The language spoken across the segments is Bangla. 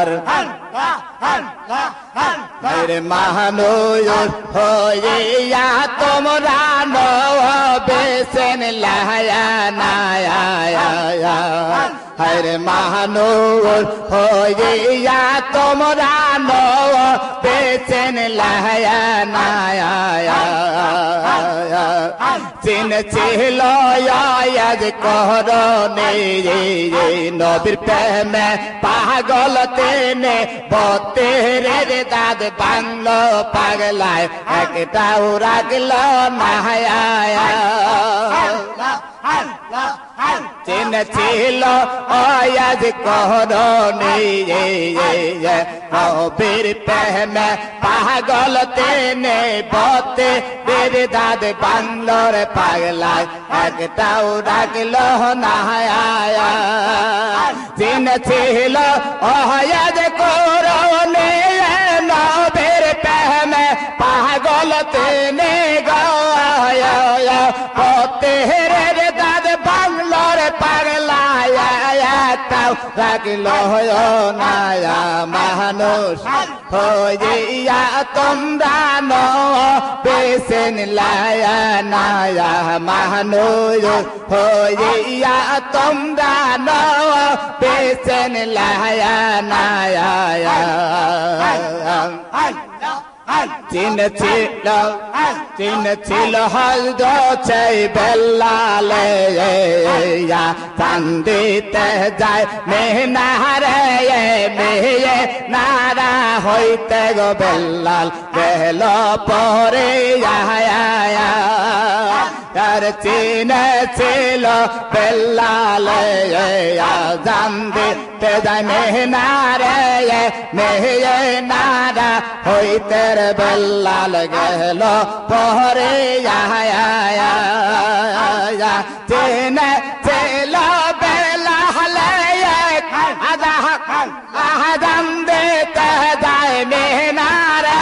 আর মেরে মাহানুষ হইয়া তোমরা বেসেন লায়া নায়া হরে মাহানুষ হইয়া তোমরা বেসেন লায়া নায়া চিন ছিল আজ করনে নবীর প্রেমে পাগল তেনে বতের দাদ বাংল পাগলায়, একটাও রাগল না চিন ছিল আজ করনে নবীর প্রেমে পাগল তেনে বতে বের দাদ বাংলোর পাগলায় একটাও রাগল না চিন ছিল আজ করনে নবীর প্রেমে পাগল তেনে গায়া পতের একটাও রাগল নায়া মানুষ। হইয়া তোমরা ন পেশেন লায়া নায়া মানুষ। হইয়া তোমরা ন পেশেন লায়া নায়া। চিন ছিল চিন ছিল হলদ চাই বেলালে চান্দিতে যায় মেহনারে মেয়ে নারা হইতে গো বেল্লাল বেল পরে আর চিন ছিল বেল্লালে জানদিতে যায় মেহনারে মেয়ে নারা হইতে বেল্লাল গেল পরে চেন চেল বেলাল আদাম দেতে যায় মেহনারে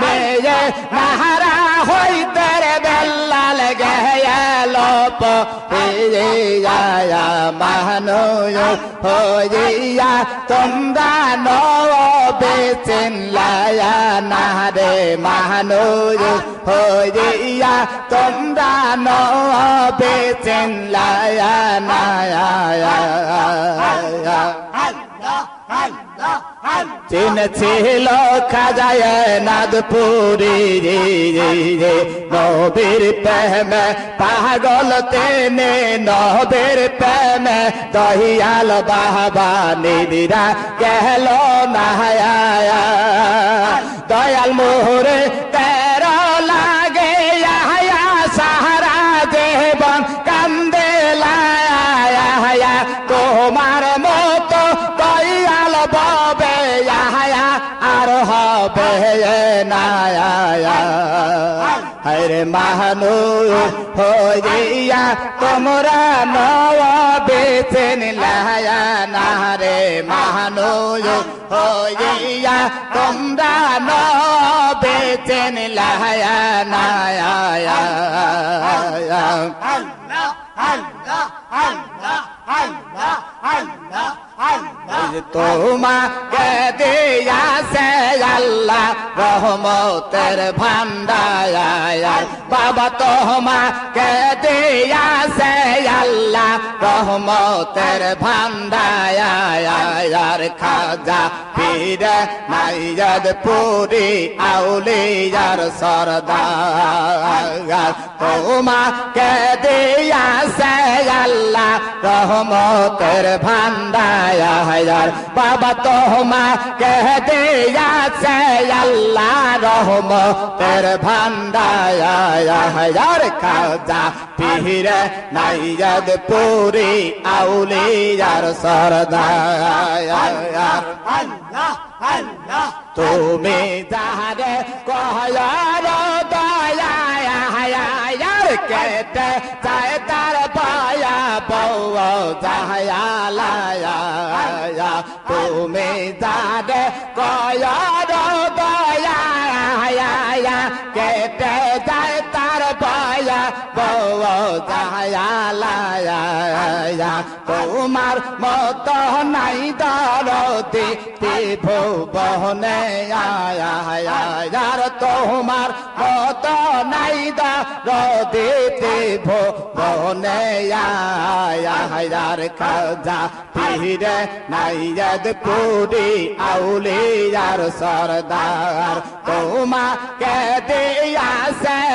মেয়ে নাহারা হইতে গেল পরে মানো হইয়া তোমরা বেচেন লায়া না রে মানো হইয়া তোমরা বেচেন লায়া না ছিল খাজায় নাদপুরি নবীর প্রেমে পাগল তেনে, নবীর প্রেমে দহিয়াল বাবা নিদিরা গেল নাহায়া। দয়াল মোহরে হরে হইয়া তোমরা নব লায়া না রে মাহানু হইয়া তোমরা নওয়া বেচেন লায়া নায়া। তোমাকে দিয়া সে আল্লাহ রহমতের ভান্ডায় বাবা তোমাকে দিয়া সে আল্লাহ রহমতের ভান্ডায় খাজা পীর মাইয়াদ পুরি আউলিয়ার সরদার তোমাকে দিয়া সে আল্লাহ রহমতের ভান্ডায় বাবা তোমা কে দিয়াছে আল্লাহ রহমতের ভান্ডায় খাজা পীর নাইয়াদ পুরি আউলিয়ার সরদার। তুমি যারে কয়ার দয়ার কেটে চায় তার বউ যাহায়া তুমি যারে কয়ার তোমার মত নাই দর দিতে ভুবনে আয়ার তোমার মত নাই দা দিতে ভুবনে আয়ার খাজা পীরে নাইয়াদ পুরি আউলিয়ার সরদার। দিয়া আল্লাহ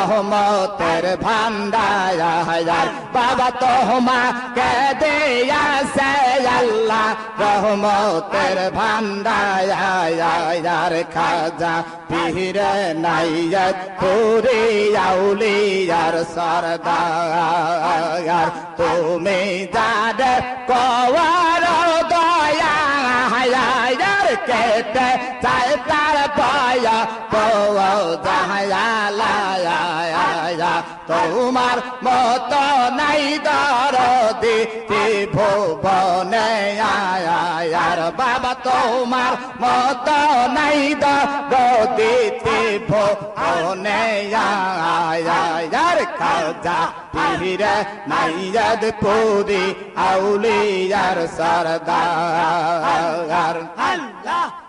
রহমতের ভান্ডার বাবা তোমাকে দিয়া সে আল্লাহ রহমতের ভান্ডার খাজা পীরে নাইয়াদ পুরি আউলিয়ার সরদার তুমি যাদের কওয়ার কেটে চাই তার পায়া পয়া যাহায়া তোমার মত নাই দর দিতে ভুবনে আয়ার বাবা তোমার মত নাই দর দিতে ভুবনে আয়ার খাজা পীরে নাইয়াদ পুরি, আউলিয়ার সরদার।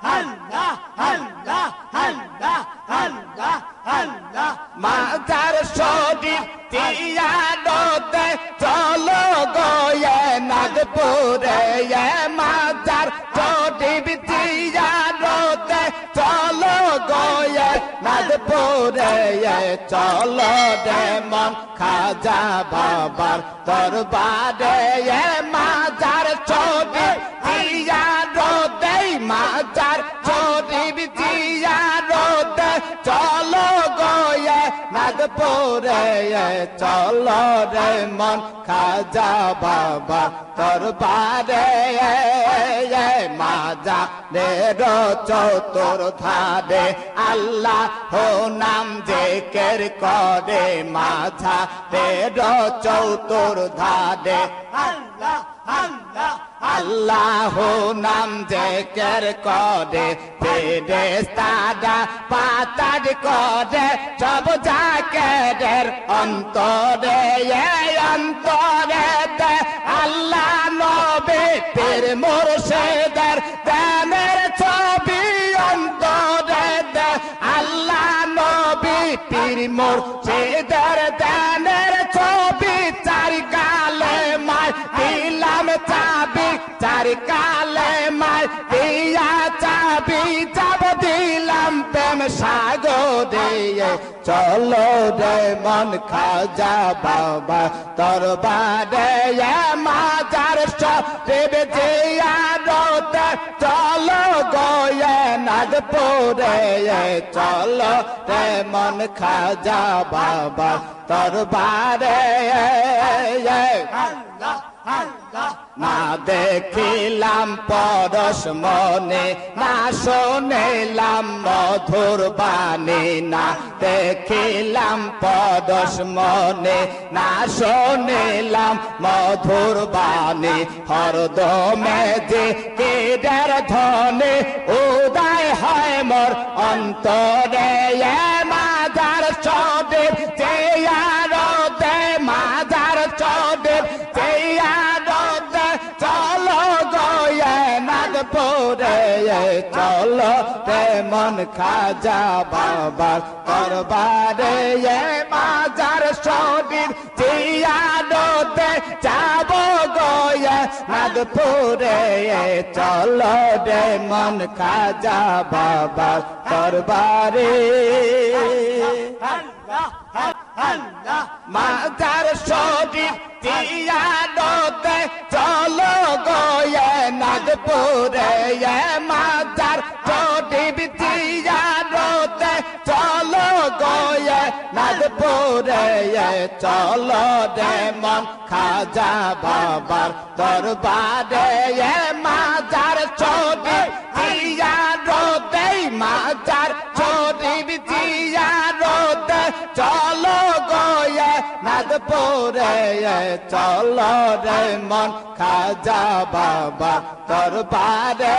আল্লাহ আল্লাহ আল্লাহ আল্লাহ আল্লাহ আল্লাহ মাজার শরীর তিয়া দোতে চলো গয়ে, নাগপুরে এ মাজার শরীর তিয়া দোতে চলো গয়ে, নাগপুরে চলো রে মন খাজা বাবার দরবারে শরীর তিয়া মাজার শরীর তিয়া চলো গয়ে নাগপুরে, চলো রে মন খাজা বাবা তোর বারে মাজা রে চতুর ধারে আল্লাহ হো নাম যে কের। করে মাঝা রে চতুর ধারে আল্লাহ আল্লাহ নাম জেকের করে ফেরেস্তারা পাতার করে। সব জাকের অন্তরে অন্তরে আল্লাহ নবে পীর মুর্শিদের দানের ছবি অন্তরে আল্লাহ নবী পীর মুর্শিদের চার কালে মায় দিয়া চাবি যাব দিলাম প্রেম সাগরে চলো রে মন খাজা বাবা তোর বারে মাজার সব জিয়া চলো গয়ে নাগপুরে, চলো রে মন খাজা বাবা তোর বারে না দেখিলাম পরশ মনে, না শোনেলাম মধুর বাণী, না দেখিলাম পরশ মনে, না শোনেলাম মধুর বাণী। হরদমে যে কেডার ধনে উদয় হয় মোর অন্তরে নাগপুরে চলো রে মন খাজা বাবার দরবারে এ মাজার শরীর জিয়ারতে যাব গয়ে নাগপুরে। চলো রে মন খাজা আল্লাহ আল্লাহ মাজার শরীর তিয়ারতে চলো গয়ে নাগপুরে এ মাজার শরীর তিয়ারতে চলো গয়ে নাগপুরে এ চলো রে মন খাজা বাবার দরবারে এ মাজার শরীর তিয়ারতে মাজার শরীর তিয়ারতে নাগপুরে চল রে মন, খাজা বাবা দরবারে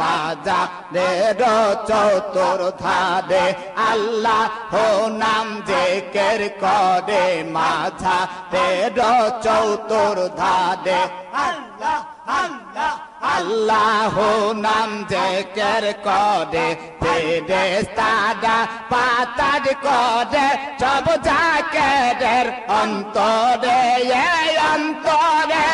মাজা রে চতুর ধারে আল্লাহ হো নাম যে কের করে মাঝা রে চতুর ধারে। আল্লাহ আল্লাহ। আল্লাহ নাম জেকের করে ফেরেস্তারা পাতার করে সব জাকেরের অন্তরে অন্তরে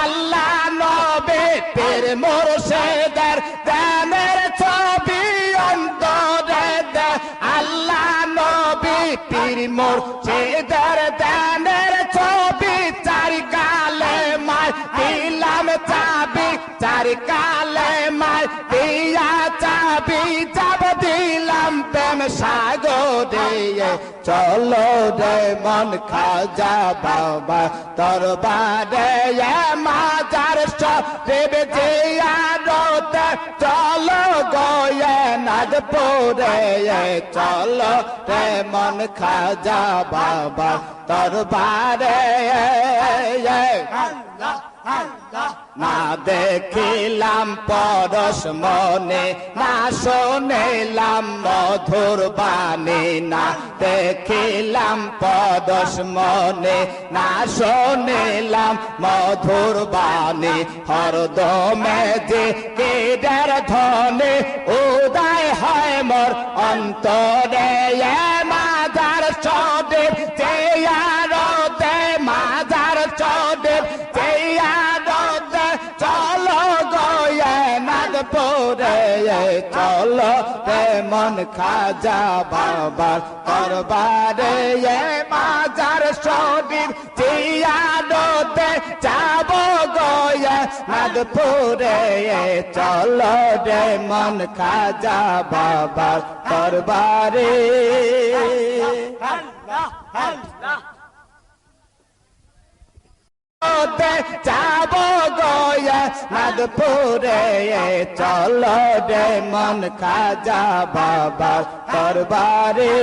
আল্লাহ নবে পীর মুর্শিদের দানের ছবি অন্তরে আল্লাহ নবী পীর মুর্শিদের কালে মার দিয়া চাবি যাব দিলাম প্রেম সাগরে চলো রে মন খাজা বাবা তোর বারে মাজার সব জিয়া রোতে চলো গয়ে নাদ পরে চলো রে মন খাজা বাবা তোর বারে আল্লাহ। না দেখিলাম পরশ মনে, না শোনেলাম মধুর বাণী, না দেখিলাম পরশ মনে, না শোনেলাম মধুর বাণী। হরদমে যে কেডার ধনে উদয় হয় মোর অন্তরে। নাগপুরে চলো রে মন খাজা বাবার দরবারে এ মাজার শরীর চেয়ারতে যাব গয়ে নাগপুরে চলো রে মন খাজা বাবার দরবারে। আল্লাহ আল্লাহ। ওতে যাব গয়া মাদপুরে চল রে মন খাজা বাবা দরবারে